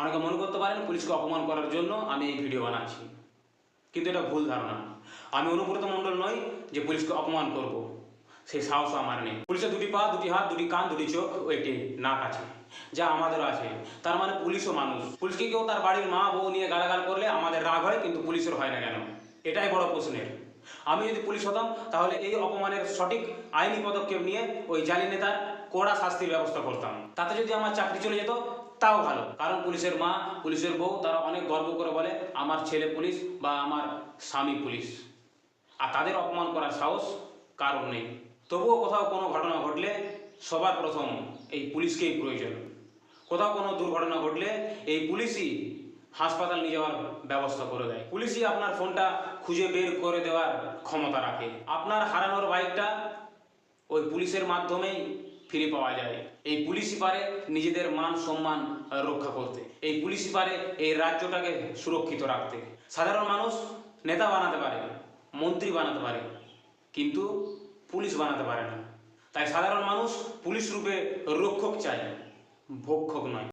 অনেকে মনে করতে পারেন পুলিশকে অপমান করার জন্য আমি এই ভিডিও বানাচ্ছি। কিন্তু এটা ভুল ধারণা। আমি অনুব্রত মণ্ডল নই যে পুলিশকে অপমান করব। সেই সাহস আমার নেই। পুলিশের দুটি পা, দুটি হাত, দুটি কান, দুটি চোখ ও একটি নাক আছে, যা আমাদেরও আছে। তার মানে পুলিশও মানুষ। পুলিশকে কেউ তার বাড়ির মা, বউ নিয়ে গালাগাল করলে আমাদের রাগ হয়, কিন্তু পুলিশের হয় না কেন? এটাই বড় প্রশ্নের। আমি যদি পুলিশ হতাম, তাহলে এই অপমানের সঠিক আইনি পদক্ষেপ নিয়ে ওই জালি নেতার কড়া শাস্তির ব্যবস্থা করতাম। তাতে যদি আমার চাকরি চলে যেত, তাও ভালো। কারণ পুলিশের মা, পুলিশের বউ, তারা অনেক গর্ব করে বলে, আমার ছেলে পুলিশ বা আমার স্বামী পুলিশ। আর তাদের অপমান করার সাহস কারণ নেই। তবুও কোথাও কোনো ঘটনা ঘটলে সবার প্রথম এই পুলিশকেই প্রয়োজন। কোথাও কোনো দুর্ঘটনা ঘটলে এই পুলিশই হাসপাতাল নিয়ে যাওয়ার ব্যবস্থা করে দেয়। পুলিশই আপনার ফোনটা খুঁজে বের করে দেওয়ার ক্ষমতা রাখে। আপনার হারানোর বাইকটা ওই পুলিশের মাধ্যমেই ফিরে পাওয়া যায়। এই পুলিশই পারে নিজেদের মান সম্মান রক্ষা করতে। এই পুলিশই পারে এই রাজ্যটাকে সুরক্ষিত রাখতে। সাধারণ মানুষ নেতা বানাতে পারে, মন্ত্রী বানাতে পারে, কিন্তু পুলিশ বানাতে পারে না। তাই সাধারণ মানুষ পুলিশ রূপে রক্ষক চায়, ভক্ষক নয়।